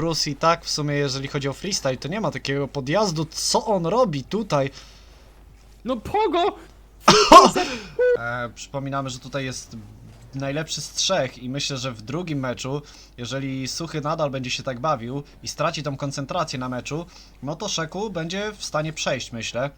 Bruce i tak w sumie jeżeli chodzi o freestyle, to nie ma takiego podjazdu, co on robi tutaj? No pogo! E, przypominamy, że tutaj jest najlepszy z trzech i myślę, że w drugim meczu, jeżeli Suchy nadal będzie się tak bawił i straci tą koncentrację na meczu, no to Szeku będzie w stanie przejść, myślę,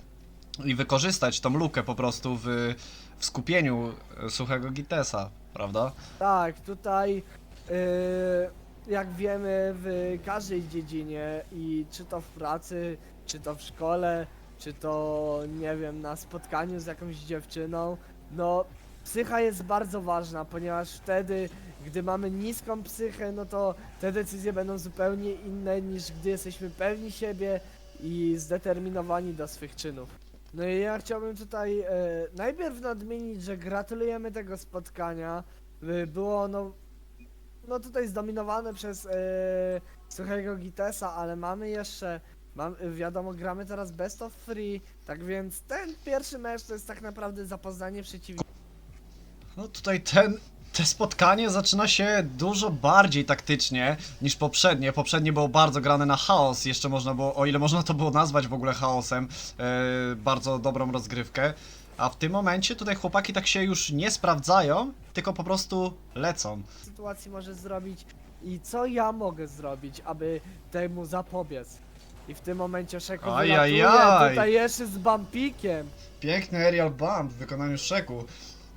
i wykorzystać tą lukę po prostu w, w skupieniu e, Suchego Gitesa, prawda? Tak, tutaj yy, jak wiemy w każdej dziedzinie i czy to w pracy, czy to w szkole, czy to nie wiem, na spotkaniu z jakąś dziewczyną, no psycha jest bardzo ważna, ponieważ wtedy, gdy mamy niską psychę, no to te decyzje będą zupełnie inne niż gdy jesteśmy pewni siebie i zdeterminowani do swych czynów. No i ja chciałbym tutaj e, najpierw nadmienić, że gratulujemy tego spotkania. Y, Było ono no tutaj zdominowane przez e, suchego Gitesa, ale mamy jeszcze, mam, wiadomo, gramy teraz best of free, tak więc ten pierwszy mecz to jest tak naprawdę zapoznanie przeciwnika. No tutaj ten, te spotkanie zaczyna się dużo bardziej taktycznie niż poprzednie. Poprzednie było bardzo grane na chaos, jeszcze można było, o ile można to było nazwać w ogóle chaosem, e, bardzo dobrą rozgrywkę. A w tym momencie tutaj chłopaki tak się już nie sprawdzają, tylko po prostu lecą. sytuacji może zrobić i co ja mogę zrobić, aby temu zapobiec. I w tym momencie Szeko Ajajaj. wylatuje tutaj jeszcze z bumpikiem. Piękny aerial bump w wykonaniu Szeku.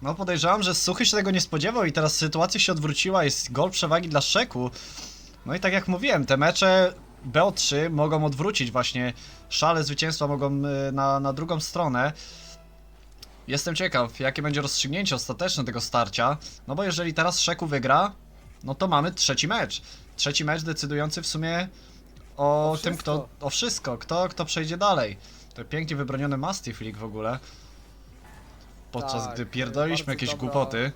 No podejrzewam, że Suchy się tego nie spodziewał i teraz sytuacja się odwróciła, jest gol przewagi dla Szeku. No i tak jak mówiłem, te mecze BO3 mogą odwrócić właśnie szale zwycięstwa mogą y, na, na drugą stronę. Jestem ciekaw, jakie będzie rozstrzygnięcie ostateczne tego starcia, no bo jeżeli teraz Szeku wygra, no to mamy trzeci mecz. Trzeci mecz decydujący w sumie o, O tym, kto, o wszystko, kto, kto przejdzie dalej. To pięknie wybroniony Mastiff League w ogóle. Podczas Tak, gdy pierdoliliśmy jakieś dobra- głupoty.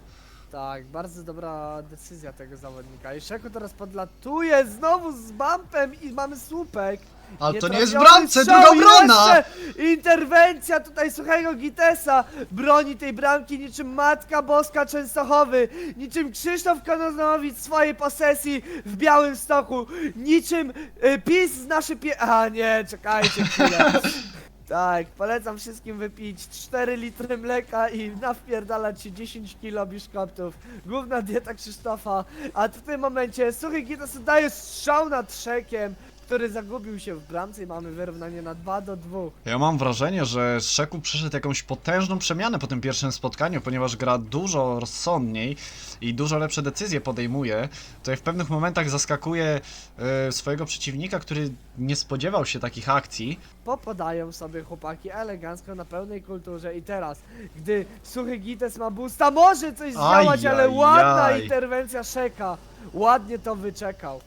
Tak, bardzo dobra decyzja tego zawodnika. I Szeko teraz podlatuje znowu z bumpem i mamy słupek. Ale to nie jest bramce, strzał druga i jeszcze Interwencja tutaj suchego Gitesa broni tej bramki niczym Matka Boska Częstochowy, niczym Krzysztof Kononowicz swojej posesji w Białym Stoku, niczym y, PiS z naszej pie... A nie, czekajcie chwilę. Tak, polecam wszystkim wypić 4 litry mleka i nawpierdalać się 10 kilo biszkoptów. Główna dieta Krzysztofa. A w tym momencie Suchy Gitas daje strzał nad Szekiem, który zagubił się w bramce i mamy wyrównanie na 2 do 2. Ja mam wrażenie, że Szeku przeszedł jakąś potężną przemianę po tym pierwszym spotkaniu, ponieważ gra dużo rozsądniej i dużo lepsze decyzje podejmuje. Tutaj w pewnych momentach zaskakuje e, swojego przeciwnika, który nie spodziewał się takich akcji. Popodają sobie chłopaki elegancko na pełnej kulturze i teraz, gdy Suchy Gites ma boosta, może coś zdziałać, ale ładna interwencja Szeka. Ładnie to wyczekał.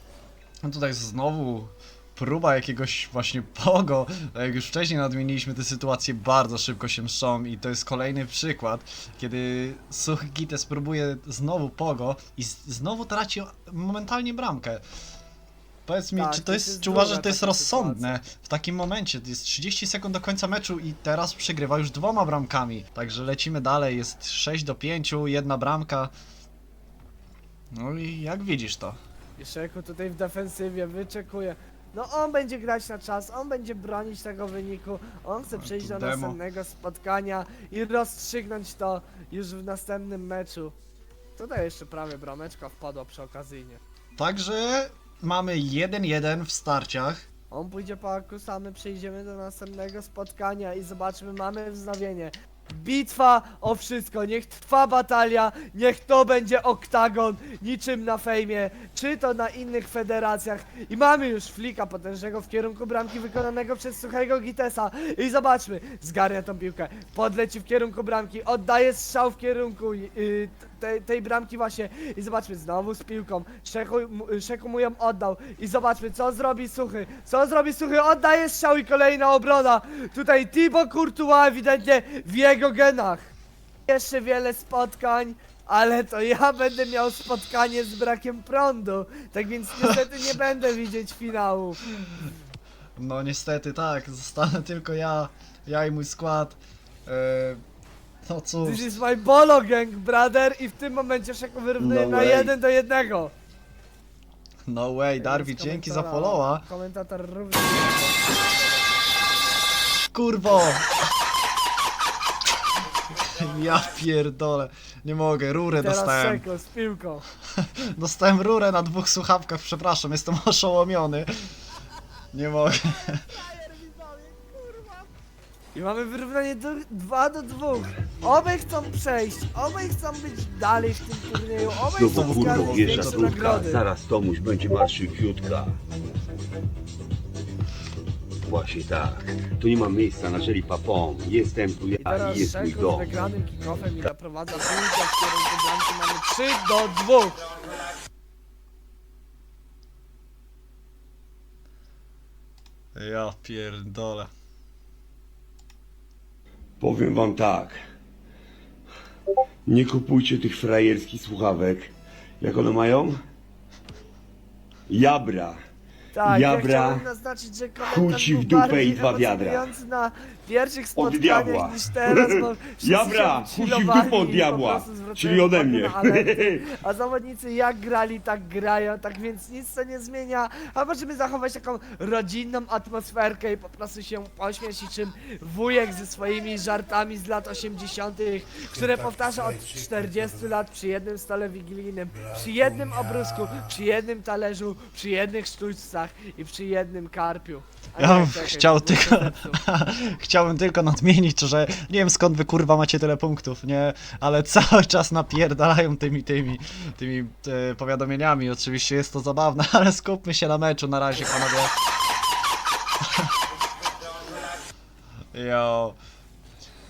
No tutaj znowu próba jakiegoś właśnie pogo. Tak Jak już wcześniej nadmieniliśmy, te sytuacje bardzo szybko się mszczą i to jest kolejny przykład, kiedy Suchy Gites próbuje znowu pogo i znowu traci momentalnie bramkę. Powiedz mi, Tak, czy to jest, jest czy uważasz, że to jest rozsądne w takim momencie? To jest 30 sekund do końca meczu i teraz przegrywa już dwoma bramkami. Także lecimy dalej, jest 6 do 5, jedna bramka. No i jak widzisz to? I Szeku tutaj w defensywie wyczekuje. No on będzie grać na czas, on będzie bronić tego wyniku, on chce przejść do demo. następnego spotkania i rozstrzygnąć to już w następnym meczu. Tutaj jeszcze prawie brameczka wpadła przy okazyjnie. Także mamy 1-1 w starciach. On pójdzie po akusa, my przejdziemy do następnego spotkania i zobaczmy, mamy wznowienie. Bitwa o wszystko, niech trwa batalia, niech to będzie oktagon, niczym na fejmie, czy to na innych federacjach. I mamy już flika potężnego w kierunku bramki wykonanego przez suchego Gitesa. I zobaczmy, zgarnia tą piłkę, podleci w kierunku bramki, oddaje strzał w kierunku yy, tej, tej bramki właśnie. I zobaczmy, znowu z piłką, Szeku, Szeku mu ją oddał. I zobaczmy, co zrobi Suchy, co zrobi Suchy, oddaje strzał i kolejna obrona. Tutaj Thibaut Courtois ewidentnie w jego genach. Jeszcze wiele spotkań, ale to ja będę miał spotkanie z brakiem prądu. Tak więc niestety nie będę widzieć finału. No niestety tak, zostanę tylko ja, ja i mój skład. Eee, no cóż, This is my bolo gang, brother. I w tym momencie Szeku wyrównuje No na way. jeden do jednego. No way, Darwi, dzięki za followa. Komentator również. Kurwo! Ja pierdolę. Nie mogę, rurę Teraz dostałem. Szeko z piłką. Dostałem rurę na dwóch słuchawkach, przepraszam, jestem oszołomiony. Nie mogę. I mamy wyrównanie 2 do 2. Obaj chcą przejść, obaj chcą być dalej w tym turnieju, obaj No chcą bo kurwa, zgarnąć wjeżdża większe stówka, nagrody. zaraz Tomuś będzie marszył kiutka. Właśnie tak. Tu nie ma miejsca na żeli papon. Jestem tu I ja teraz i jest mój Szeko z dom. wygranym kick-offem i naprowadza piłkę w kierunku bramki. Mamy 3 do 2. Ja pierdolę. Powiem wam tak. Nie kupujcie tych frajerskich słuchawek. Jak one mają? Jabra. Tak, Jabra, ja chciałbym naznaczyć, że komentarz w był dupę bardziej i dwa wiadra. emocjonujący na pierwszych Od diabła. spotkaniach niż teraz, bo wszyscy Jabra, się w chillowali dupę od i po diabła. prostu Czyli ode uwagę mnie. na alerty. A zawodnicy jak grali, tak grają, tak więc nic to nie zmienia. A możemy zachować taką rodzinną atmosferkę i po prostu się pośmiać, czym wujek ze swoimi żartami z lat 80., które powtarza od 40 lat przy jednym stole wigilijnym, przy jednym obrusku, przy jednym talerzu, przy jednych i przy jednym karpiu. A Ja bym czekaj, chciał to tylko-. Chciałbym tylko nadmienić, że nie wiem skąd wy kurwa macie tyle punktów, nie? Ale cały czas napierdalają tymi, tymi, tymi e, powiadomieniami. Oczywiście jest to zabawne, ale skupmy się na meczu na razie, panowie. Jo.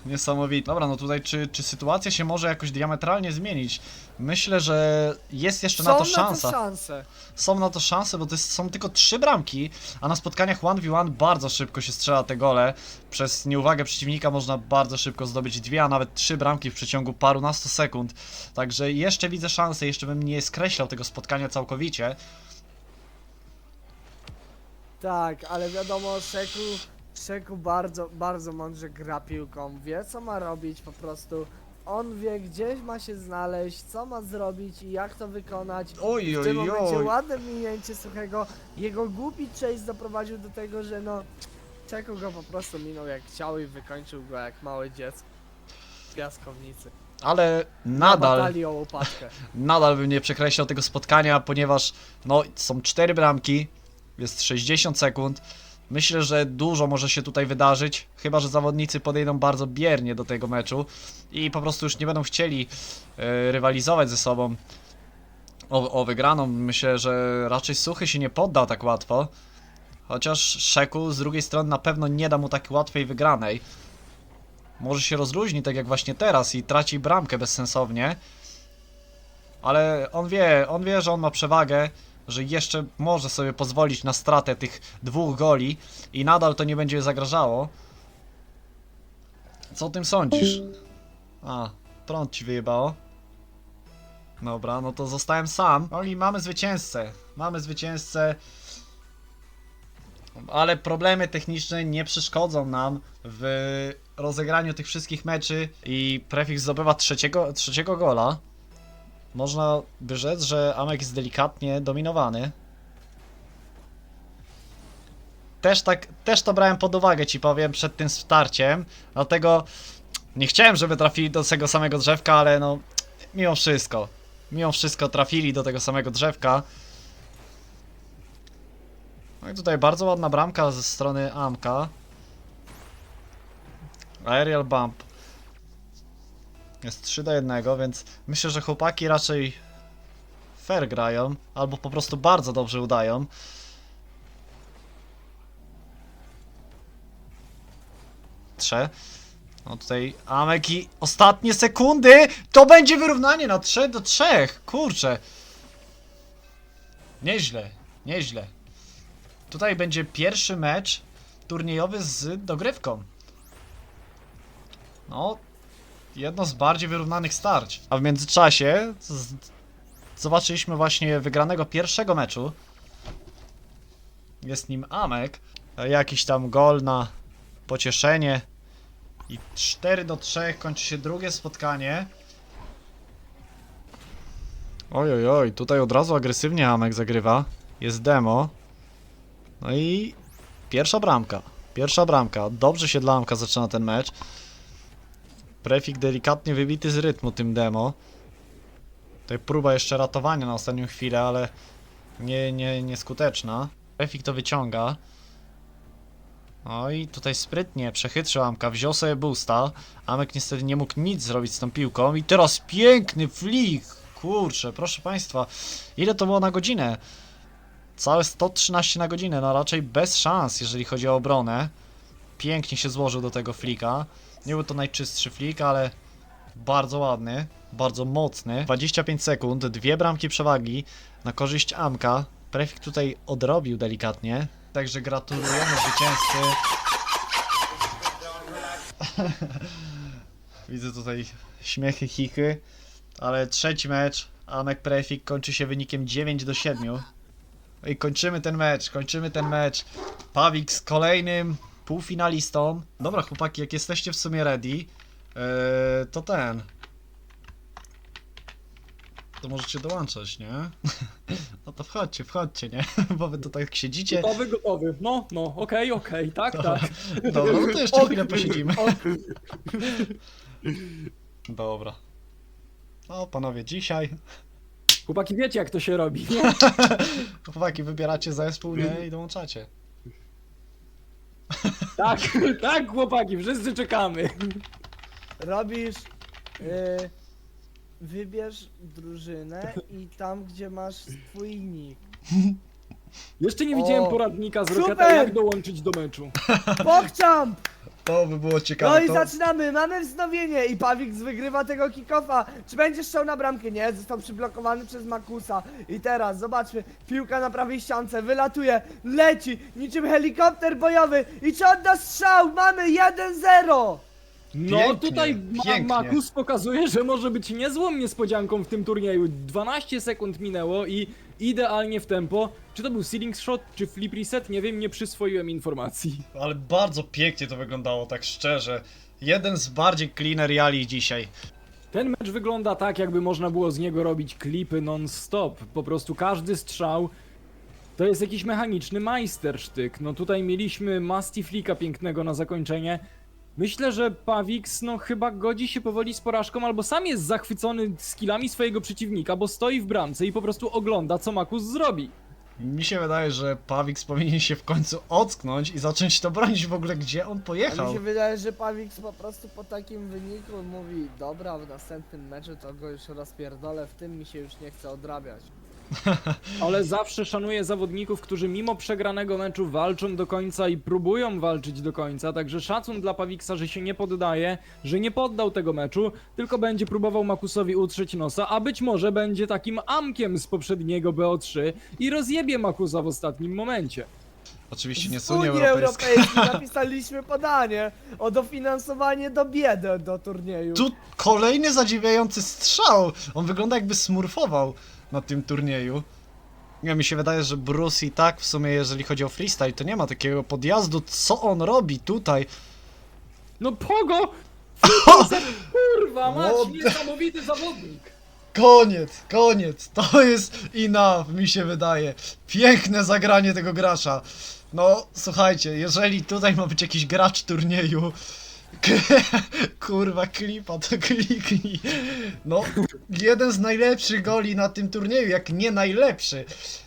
Niesamowite. Dobra, no tutaj czy, czy sytuacja się może jakoś diametralnie zmienić? Myślę, że jest jeszcze na to Są szansa. na to szanse. są na to szanse, bo to jest, są tylko trzy bramki, a na spotkaniach 1v1 bardzo szybko się strzela te gole. Przez nieuwagę przeciwnika można bardzo szybko zdobyć dwie, a nawet trzy bramki w przeciągu parunastu sekund. Także jeszcze widzę szansę, jeszcze bym nie skreślał tego spotkania całkowicie. Tak, ale wiadomo, Szeku, Szeku bardzo, bardzo mądrze gra piłką. Wie co ma robić po prostu. On wie gdzie ma się znaleźć, co ma zrobić i jak to wykonać. Oj, W tym oj, momencie oj. ładne minięcie suchego. Jego głupi chase doprowadził do tego, że no Czeku go po prostu minął jak chciał i wykończył go jak małe dziecko. W piaskownicy. Ale Na nadal, batalii o łopatkę. nadal bym nie przekreślał tego spotkania, ponieważ no, są cztery bramki, jest 60 sekund. Myślę, że dużo może się tutaj wydarzyć, chyba że zawodnicy podejdą bardzo biernie do tego meczu i po prostu już nie będą chcieli e, rywalizować ze sobą o, o wygraną. Myślę, że raczej Suchy się nie podda tak łatwo. Chociaż Szeku z drugiej strony na pewno nie da mu tak łatwej wygranej. Może się rozluźni, tak jak właśnie teraz, i traci bramkę bezsensownie. Ale on wie, on wie, że on ma przewagę, że jeszcze może sobie pozwolić na stratę tych dwóch goli i nadal to nie będzie zagrażało. Co o tym sądzisz? A, prąd ci wyjebało. Dobra, no to zostałem sam. No i mamy zwycięzcę. Mamy zwycięzcę. Ale problemy techniczne nie przeszkodzą nam w rozegraniu tych wszystkich meczy i Prefix zdobywa trzeciego, trzeciego gola. Można by rzec, że Amek jest delikatnie dominowany. Też tak, też to brałem pod uwagę, ci powiem, przed tym starciem. Dlatego nie chciałem, żeby trafili do tego samego drzewka, ale no, mimo wszystko. Mimo wszystko trafili do tego samego drzewka. No i tutaj bardzo ładna bramka ze strony Amka. Aerial bump. Jest 3 do 1, więc myślę, że chłopaki raczej fair grają, albo po prostu bardzo dobrze udają. Trze. No tutaj Amek i ostatnie sekundy! To będzie wyrównanie na 3 do 3! Kurczę. Nieźle, nieźle. Tutaj będzie pierwszy mecz turniejowy z dogrywką. No, jedno z bardziej wyrównanych starć. A w międzyczasie zobaczyliśmy właśnie wygranego pierwszego meczu. Jest nim Amek. Jakiś tam gol na pocieszenie. I 4 do 3 kończy się drugie spotkanie. Oj, oj, oj, tutaj od razu agresywnie Amek zagrywa. jest demo. No i pierwsza bramka. Pierwsza bramka. Dobrze się dla Amka zaczyna ten mecz. Prefik delikatnie wybity z rytmu tym demo. Tutaj próba jeszcze ratowania na ostatnią chwilę, ale nie, nie, nieskuteczna. Prefik to wyciąga. No i tutaj sprytnie przechytrzył Amka, wziął sobie boosta. Amek niestety nie mógł nic zrobić z tą piłką. I teraz piękny flick! Kurczę, proszę państwa, ile to było na godzinę? Całe 113 na godzinę, no raczej bez szans, jeżeli chodzi o obronę. Pięknie się złożył do tego flika. Nie był to najczystszy flik, ale bardzo ładny, bardzo mocny. 25 sekund, dwie bramki przewagi na korzyść Amka. Prefik tutaj odrobił delikatnie. Także gratulujemy zwycięzcy. Widzę tutaj śmiechy, chichy. Ale trzeci mecz, Amek Prefik kończy się wynikiem 9 do 7. No I kończymy ten mecz, kończymy ten mecz. Pawik z kolejnym półfinalistą. Dobra chłopaki, jak jesteście w sumie ready, yy, to ten. To możecie dołączać, nie? No to wchodźcie, wchodźcie, nie? Bo wy tutaj jak siedzicie. Gotowy, gotowy. No, no, okej, okej, tak, tak. Dobra, no to jeszcze chwilę posiedzimy. Dobra. No panowie, dzisiaj Chłopaki, wiecie jak to się robi, nie? chłopaki wybieracie zespół, nie? I dołączacie. Tak, tak, chłopaki, wszyscy czekamy. Robisz. y, wybierz drużynę i tam, gdzie masz swój nick. Jeszcze nie widziałem O, poradnika z super! Roketa, jak dołączyć do meczu. Pogchamp! To by było No ciekawe. i to... zaczynamy, mamy wznowienie i Pawik wygrywa tego kick-offa. Czy będziesz szał na bramkę? Nie, został przyblokowany przez Makusa. I teraz, zobaczmy, piłka na prawej ściance, wylatuje, leci, niczym helikopter bojowy i czy odda strzał? Mamy 1-0! No Pięknie, tutaj Ma pięknie. Makus pokazuje, że może być niezłą niespodzianką w tym turnieju. 12 sekund minęło i idealnie w tempo. Czy to był ceiling shot, czy flip reset? Nie wiem, nie przyswoiłem informacji. Ale bardzo pięknie to wyglądało, tak szczerze. Jeden z bardziej clean reali dzisiaj. Ten mecz wygląda tak, jakby można było z niego robić klipy non-stop. Po prostu każdy strzał to jest jakiś mechaniczny majstersztyk. No tutaj mieliśmy Mastiflika pięknego na zakończenie. Myślę, że Pawix no chyba godzi się powoli z porażką, albo sam jest zachwycony skillami swojego przeciwnika, bo stoi w bramce i po prostu ogląda, co Makus zrobi. Mi się wydaje, że Pawix powinien się w końcu ocknąć i zacząć to bronić w ogóle, gdzie on pojechał. mi się wydaje, że Pawik po prostu po takim wyniku mówi Dobra, w następnym meczu to go już rozpierdolę, w tym mi się już nie chce odrabiać. Ale zawsze szanuję zawodników, którzy mimo przegranego meczu walczą do końca i próbują walczyć do końca, także szacun dla Pawiksa, że się nie poddaje, że nie poddał tego meczu, tylko będzie próbował Makusowi utrzeć nosa, a być może będzie takim amkiem z poprzedniego BO3 i rozjebie Makusa w ostatnim momencie. Oczywiście nie Z Unii Unii Europejskiej. Europejskiej napisaliśmy podanie o dofinansowanie do biedy do turnieju. Tu kolejny zadziwiający strzał. On wygląda jakby smurfował na tym turnieju. Nie, mi się wydaje, że Bruce i tak w sumie, jeżeli chodzi o freestyle, to nie ma takiego podjazdu. Co on robi tutaj? No Pogo! Kurwa, What the- niesamowity zawodnik! Koniec, koniec. To jest enough, mi się wydaje. Piękne zagranie tego gracza. No, słuchajcie, jeżeli tutaj ma być jakiś gracz turnieju, kurwa, klipa, to kliknij. No, jeden z najlepszych goli na tym turnieju, jak nie najlepszy.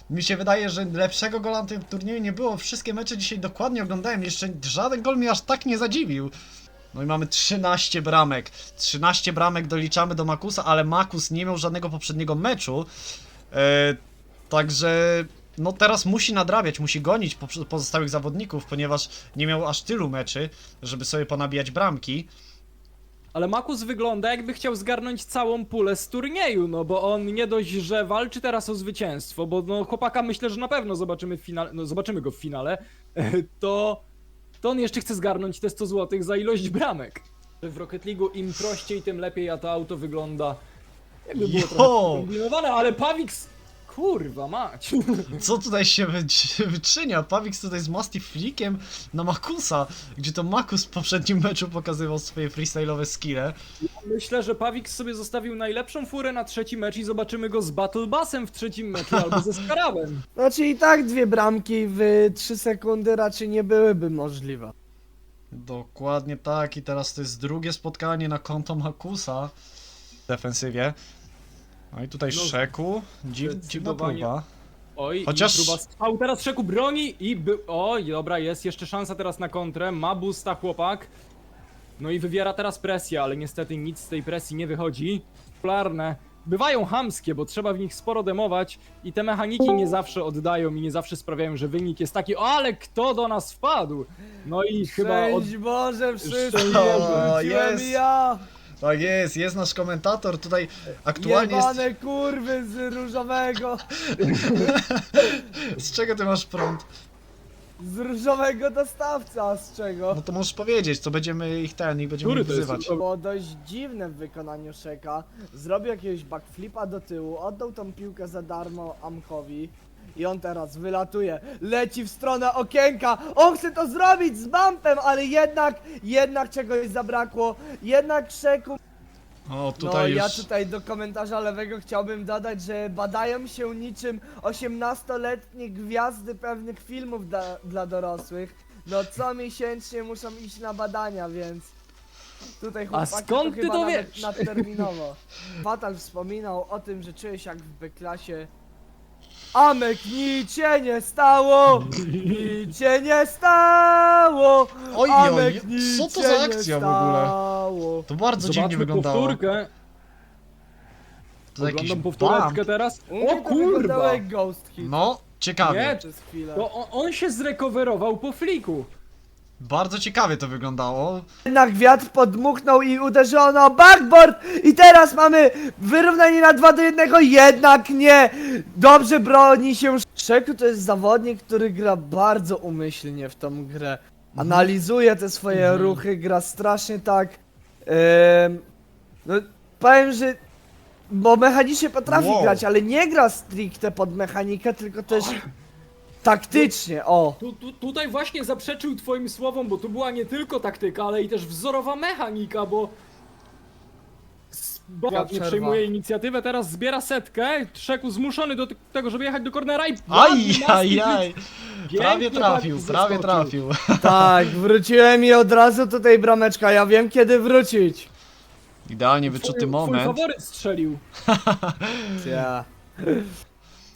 Mi się wydaje, że lepszego gola na tym turnieju nie było. Wszystkie mecze dzisiaj dokładnie oglądałem. Jeszcze żaden gol mnie aż tak nie zadziwił. No i mamy 13 bramek. 13 bramek doliczamy do Makusa, ale Makus nie miał żadnego poprzedniego meczu. E, także no teraz musi nadrabiać, musi gonić pozostałych zawodników, ponieważ nie miał aż tylu meczy, żeby sobie ponabijać bramki. Ale Makus wygląda jakby chciał zgarnąć całą pulę z turnieju, no bo on nie dość, że walczy teraz o zwycięstwo, bo no chłopaka myślę, że na pewno zobaczymy w finale, no zobaczymy go w finale, to, to on jeszcze chce zgarnąć te 100 zł za ilość bramek. W Rocket League'u im prościej, tym lepiej, a to auto wygląda jakby było Jo! trochę kombinowane, ale Pawix, kurwa mać. Co tutaj się wy- wyczynia? Pawix tutaj z Masty Flickiem na Makusa, gdzie to Makus w poprzednim meczu pokazywał swoje freestyle'owe skille. Myślę, że Pawik sobie zostawił najlepszą furę na trzeci mecz i zobaczymy go z Battle Bassem w trzecim meczu albo ze Skarabem. Znaczy i tak dwie bramki w 3 sekundy raczej nie byłyby możliwe. Dokładnie tak i teraz to jest drugie spotkanie na konto Makusa w defensywie. No i tutaj No, Szeku, Dziw, dziwna zdecydowanie. próba. Oj, Chociaż- i próba strzału, teraz Szeku broni i by... Oj, dobra, jest jeszcze szansa teraz na kontrę, ma busta chłopak. No i wywiera teraz presję, ale niestety nic z tej presji nie wychodzi. Popularne. Bywają hamskie, bo trzeba w nich sporo demować i te mechaniki nie zawsze oddają i nie zawsze sprawiają, że wynik jest taki, o ale kto do nas wpadł? No i chyba od... Szczęść Boże wszystkim, wróciłem Jest. ja! Tak jest, jest nasz komentator tutaj aktualnie jest... Jebane kurwy z różowego, Z czego ty masz prąd? z różowego dostawca, z czego? No to możesz powiedzieć, co będziemy ich ten, ich będziemy Który ich to jest? wyzywać. Było dość dziwne w wykonaniu Szeka. Zrobił jakiegoś backflipa do tyłu, oddał tą piłkę za darmo Amkowi. I on teraz wylatuje, leci w stronę okienka, on chce to zrobić z bumpem, ale jednak, jednak czegoś zabrakło, jednak Szeku O, No tutaj ja już... tutaj do komentarza lewego chciałbym dodać, że badają się niczym 18-letnie gwiazdy pewnych filmów dla, dla dorosłych. No co miesięcznie muszą iść na badania, więc tutaj chłopaki skąd to ty chyba to nawet wiesz? nadterminowo. Fatal wspominał o tym, że czuje się jak w B-klasie. Amek, nic się nie stało! Nic się nie stało! Oj, Amek, oj, nic co to się za nie akcja w ogóle? stało. To bardzo dziwnie wyglądało. powtórkę. To jakiś Oglądam bump. teraz. U mnie O to wyglądało kurwa! jak Ghost Hit No, ciekawie. Nie, przez chwilę. To on, on się zrekowerował po fliku. Bardzo ciekawie to wyglądało. Jednak wiatr podmuchnął i uderzono o backboard i teraz mamy wyrównanie na 2 do 1, jednak nie! Dobrze broni się Szeku to jest zawodnik, który gra bardzo umyślnie w tą grę. Analizuje te swoje ruchy, gra strasznie tak... em, no, powiem, że... Bo mechanicznie potrafi Wow. grać, ale nie gra stricte pod mechanikę, tylko też taktycznie, o! Tu, tu, tutaj właśnie zaprzeczył twoim słowom, bo tu była nie tylko taktyka, ale i też wzorowa mechanika, bo... Ładnie przerwa. przejmuje inicjatywę, teraz zbiera setkę, Trzeku zmuszony do t- tego, żeby jechać do cornera i... Aj, ładnie aj, Masti aj. pięknie Prawie trafił, prawie zeskoczył. trafił. Tak, wróciłem i od razu tutaj brameczka, ja wiem kiedy wrócić. Idealnie wyczuty Twój- Twój moment. faworyt strzelił. Ja.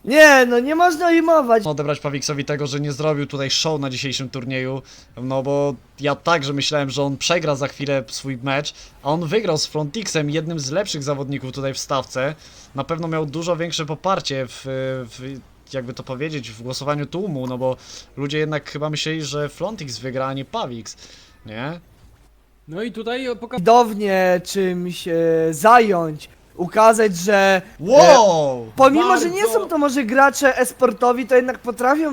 Nie, no nie można rimować. Odebrać Pawiksowi tego, że nie zrobił tutaj show na dzisiejszym turnieju, no bo ja także myślałem, że on przegra za chwilę swój mecz, a on wygrał z Frontixem, jednym z lepszych zawodników tutaj w stawce. Na pewno miał dużo większe poparcie w, w jakby to powiedzieć, w głosowaniu tłumu, no bo ludzie jednak chyba myśleli, że Frontix wygra, a nie Pawix, nie? No i tutaj pokazał Widownie czymś e, zająć, ukazać, że e, Wow! pomimo, że nie Bardzo. są to może gracze esportowi, to jednak potrafią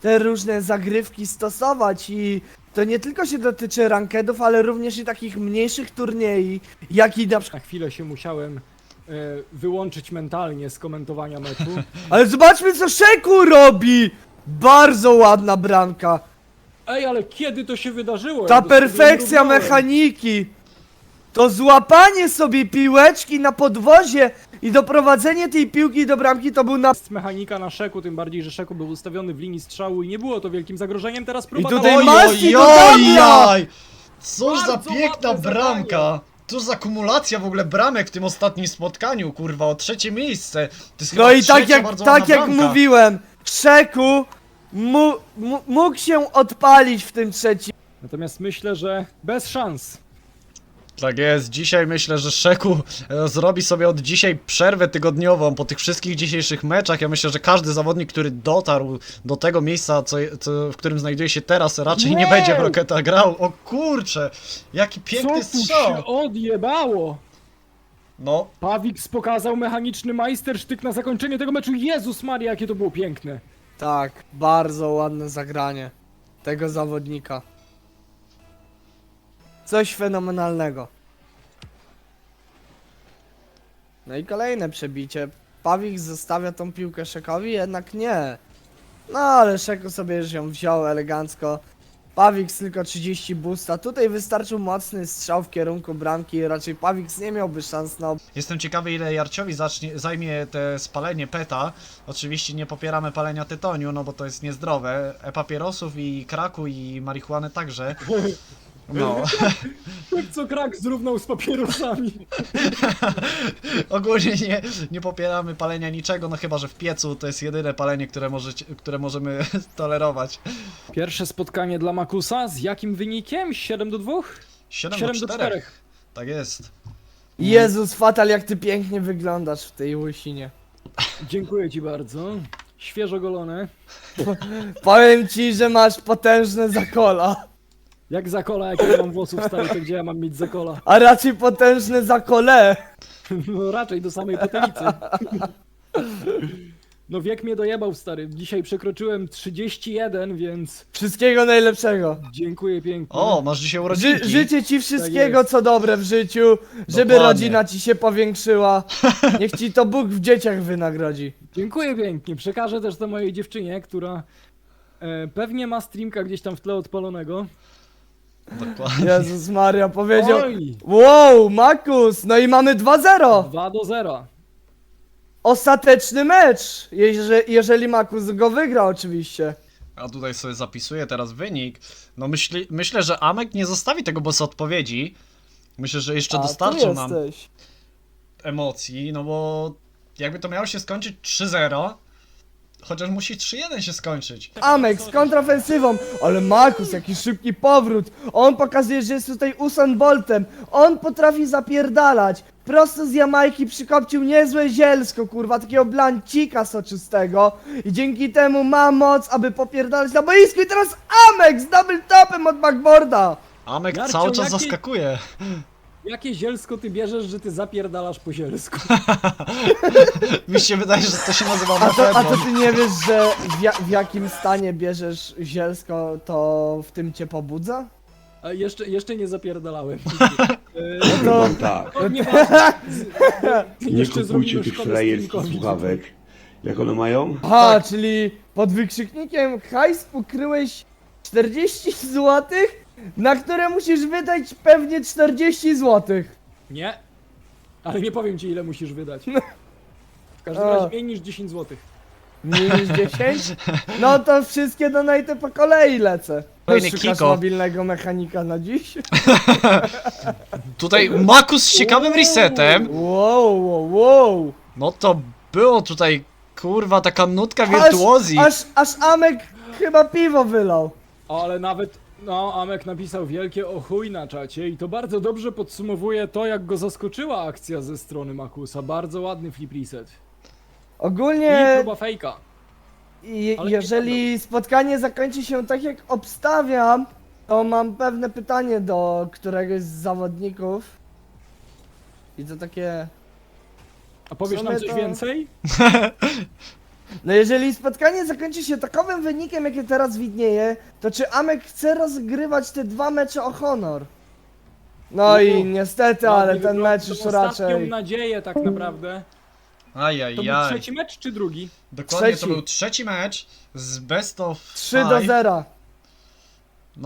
te różne zagrywki stosować i to nie tylko się dotyczy rankedów, ale również i takich mniejszych turniej, jak i na przykład... Na chwilę się musiałem e, wyłączyć mentalnie z komentowania meczu. Ale zobaczmy co Szeku robi! Bardzo ładna bramka. Ej, ale kiedy to się wydarzyło? Ta perfekcja mechaniki! To złapanie sobie piłeczki na podwozie i doprowadzenie tej piłki do bramki to był na... Jest mechanika na Szeku, tym bardziej, że Szeku był ustawiony w linii strzału i nie było to wielkim zagrożeniem. Teraz próba... I tutaj Oj, ma- Masti do Dabla! Cóż za Bardzo piękna ładne bramka! Cóż za kumulacja w ogóle bramek w tym ostatnim spotkaniu, kurwa, o trzecie miejsce. To jest No chyba i tak trzecia jak, bardzo tak ładna jak bramka. mówiłem, Szeku mu, mu, mógł się odpalić w tym trzecim. Natomiast myślę, że bez szans. Tak jest, dzisiaj myślę, że Szeku e, zrobi sobie od dzisiaj przerwę tygodniową po tych wszystkich dzisiejszych meczach. Ja myślę, że każdy zawodnik, który dotarł do tego miejsca, co, co, w którym znajduje się teraz, raczej nie, Nie! będzie w Rocketa grał. O kurcze, jaki piękny Co tu strzał! się odjebało? No, Pawix pokazał mechaniczny majstersztyk na zakończenie tego meczu. Jezus Maria, jakie to było piękne. Tak, bardzo ładne zagranie tego zawodnika. Coś fenomenalnego. No i kolejne przebicie. Pawik zostawia tą piłkę Szekowi, jednak nie. No ale Szeko sobie już ją wziął elegancko. Pawik tylko 30 boosta. Tutaj wystarczył mocny strzał w kierunku bramki. Raczej Pawik nie miałby szans na Jestem ciekawy, ile Jarciowi zacznie, zajmie te spalenie peta. Oczywiście nie popieramy palenia tytoniu, no bo to jest niezdrowe. E papierosów i kraku i marihuany także. No, Jak co krak zrównał z papierosami. ogólnie nie, nie popieramy palenia niczego, no chyba, że w piecu to jest jedyne palenie, które, możecie, które możemy tolerować. Pierwsze spotkanie dla Makusa, z jakim wynikiem? 7 do 2? 7, 7 do do 4. 4. Tak jest. Jezus Fatal, jak ty pięknie wyglądasz w tej łysinie. Dziękuję ci bardzo. Świeżo golone. Powiem ci, że masz potężne zakola. Jak zakola, jak ja mam włosów stary, to gdzie ja mam mieć zakola? A raczej potężne zakole. No raczej do samej potelicy. No wiek mnie dojebał stary. Dzisiaj przekroczyłem 31, więc Wszystkiego najlepszego. dziękuję pięknie. O, masz dzisiaj Ży urodzinki. życzę ci wszystkiego jest. co dobre w życiu, żeby Dokładnie. rodzina ci się powiększyła. Niech ci to Bóg w dzieciach wynagrodzi. Dziękuję pięknie. Przekażę też to mojej dziewczynie, która e, pewnie ma streamka gdzieś tam w tle odpalonego. Dokładnie. Jezus Maria powiedział. Oj! Wow, Makus, no i mamy 2-0. 2 do 0. Ostateczny mecz, jeżeli, jeżeli Makus go wygra oczywiście. A tutaj sobie zapisuję teraz wynik. No myśli, myślę, że Amek nie zostawi tego bez odpowiedzi. Myślę, że jeszcze A, tu dostarczy nam jesteś. emocji, no bo jakby to miało się skończyć 3-0, chociaż musi 3-1 się skończyć. Amek z kontrofensywą, ale Markus, jaki szybki powrót. On pokazuje, że jest tutaj Usain Boltem. On potrafi zapierdalać. Prosto z Jamajki przykopcił niezłe zielsko, kurwa, takiego blancika soczystego. I dzięki temu ma moc, aby popierdalać na boisku. I teraz Amek z double topem od backboarda. Amek cały czas jakie- zaskakuje. Jakie zielsko ty bierzesz, że ty zapierdalasz po zielsku? Mi się wydaje, że to się nazywa A to, a to mefedron. ty nie wiesz, że w, ja, w jakim stanie bierzesz zielsko, to w tym cię pobudza? A jeszcze, jeszcze nie zapierdalałem. E. Wam tak, no, nie ma... nie Jeszcze zrobimy kupujcie tych szkodę frajerskich streamkowi. słuchawek. Jak one mają? Aha, czyli pod wykrzyknikiem hajs ukryłeś 40 zł, na które musisz wydać pewnie 40 zł. Nie. Ale nie powiem ci ile musisz wydać. W każdym A. razie mniej niż 10 zł. Mniej niż 10? No to wszystkie donaty po kolei lecę. Kolejny Szukasz Kiko. mobilnego mechanika na dziś? Tutaj Makus z ciekawym resetem. Wow, wow, wow. No to było tutaj, kurwa, taka nutka Aż, wirtuozji. aż, aż Amek chyba piwo wylał. Ale nawet, no, Amek napisał wielkie o chuj na czacie i to bardzo dobrze podsumowuje to, jak go zaskoczyła akcja ze strony Makusa. Bardzo ładny flip reset. I Ogólnie, próba fejka. je, ale jeżeli spotkanie zakończy się tak jak obstawiam, to mam pewne pytanie do któregoś z zawodników. I to takie... A powiesz nam sumie coś to- więcej? No jeżeli spotkanie zakończy się takowym wynikiem, jakie teraz widnieje, to czy Amek chce rozgrywać te dwa mecze o honor? No i niestety, ale ten mecz już Ostatnią raczej... nadzieję tak naprawdę. To był Ajajaj. trzeci mecz czy drugi? Dokładnie, to Trzeci. był trzeci mecz z best of 3 do five. 0.